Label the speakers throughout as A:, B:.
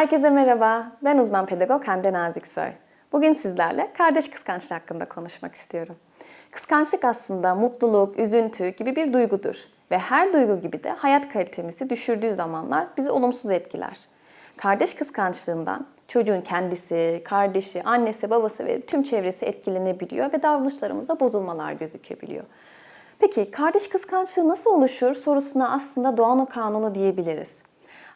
A: Herkese merhaba. Ben uzman pedagog Hande Naziksoy. Bugün sizlerle kardeş kıskançlığı hakkında konuşmak istiyorum. Kıskançlık aslında mutluluk, üzüntü gibi bir duygudur ve her duygu gibi de hayat kalitemizi düşürdüğü zamanlar bizi olumsuz etkiler. Kardeş kıskançlığından çocuğun kendisi, kardeşi, annesi, babası ve tüm çevresi etkilenebiliyor ve davranışlarımızda bozulmalar gözükebiliyor. Peki kardeş kıskançlığı nasıl oluşur sorusuna aslında doğanın kanunu diyebiliriz.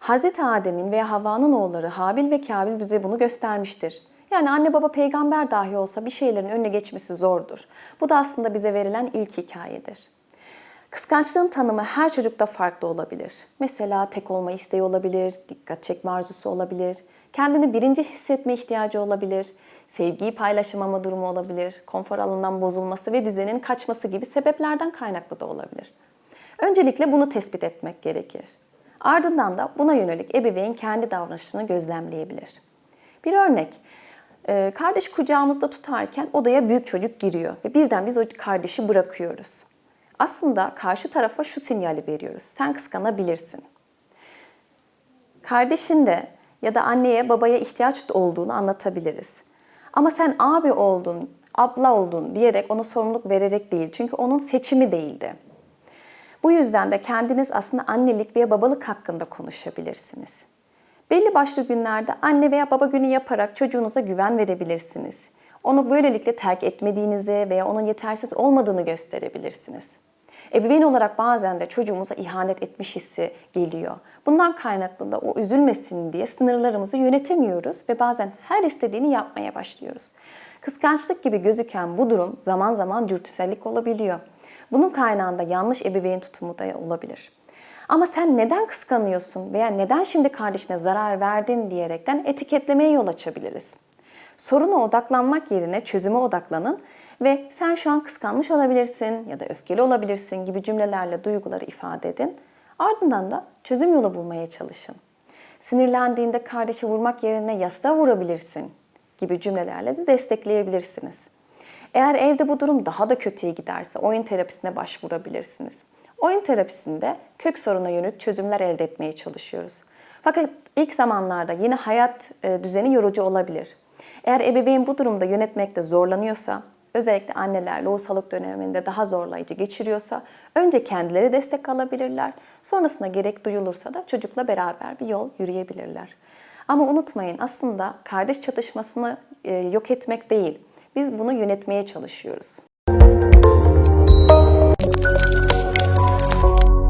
A: Hz. Adem'in veya Havva'nın oğulları Habil ve Kabil bize bunu göstermiştir. Yani anne baba peygamber dahi olsa bir şeylerin önüne geçmesi zordur. Bu da aslında bize verilen ilk hikayedir. Kıskançlığın tanımı her çocukta farklı olabilir. Mesela tek olma isteği olabilir, dikkat çekme arzusu olabilir, kendini birinci hissetme ihtiyacı olabilir, sevgiyi paylaşamama durumu olabilir, konfor alanından bozulması ve düzenin kaçması gibi sebeplerden kaynaklı da olabilir. Öncelikle bunu tespit etmek gerekir. Ardından da buna yönelik ebeveyn kendi davranışını gözlemleyebilir. Bir örnek, e, kardeş kucağımızda tutarken odaya büyük çocuk giriyor ve birden biz o kardeşi bırakıyoruz. Aslında karşı tarafa şu sinyali veriyoruz. Sen kıskanabilirsin. Kardeşin de ya da anneye babaya ihtiyaç olduğunu anlatabiliriz. Ama sen abi oldun, abla oldun diyerek ona sorumluluk vererek değil. Çünkü onun seçimi değildi. Bu yüzden de kendiniz aslında annelik veya babalık hakkında konuşabilirsiniz. Belli başlı günlerde anne veya baba günü yaparak çocuğunuza güven verebilirsiniz. Onu böylelikle terk etmediğinizi veya onun yetersiz olmadığını gösterebilirsiniz. Ebeveyn olarak bazen de çocuğumuza ihanet etmiş hissi geliyor. Bundan kaynaklı da o üzülmesin diye sınırlarımızı yönetemiyoruz ve bazen her istediğini yapmaya başlıyoruz. Kıskançlık gibi gözüken bu durum zaman zaman dürtüsellik olabiliyor. Bunun kaynağında yanlış ebeveyn tutumu da olabilir. Ama sen neden kıskanıyorsun veya neden şimdi kardeşine zarar verdin diyerekten etiketlemeye yol açabiliriz. Soruna odaklanmak yerine çözüme odaklanın ve sen şu an kıskanmış olabilirsin ya da öfkeli olabilirsin gibi cümlelerle duyguları ifade edin. Ardından da çözüm yolu bulmaya çalışın. Sinirlendiğinde kardeşi vurmak yerine yastığa vurabilirsin gibi cümlelerle de destekleyebilirsiniz. Eğer evde bu durum daha da kötüye giderse oyun terapisine başvurabilirsiniz. Oyun terapisinde kök soruna yönelik çözümler elde etmeye çalışıyoruz. Fakat ilk zamanlarda yine hayat e, düzeni yorucu olabilir. Eğer ebeveyn bu durumda yönetmekte zorlanıyorsa, özellikle anneler lohusalık döneminde daha zorlayıcı geçiriyorsa önce kendileri destek alabilirler. Sonrasında gerek duyulursa da çocukla beraber bir yol yürüyebilirler. Ama unutmayın aslında kardeş çatışmasını e, yok etmek değil, biz bunu yönetmeye çalışıyoruz.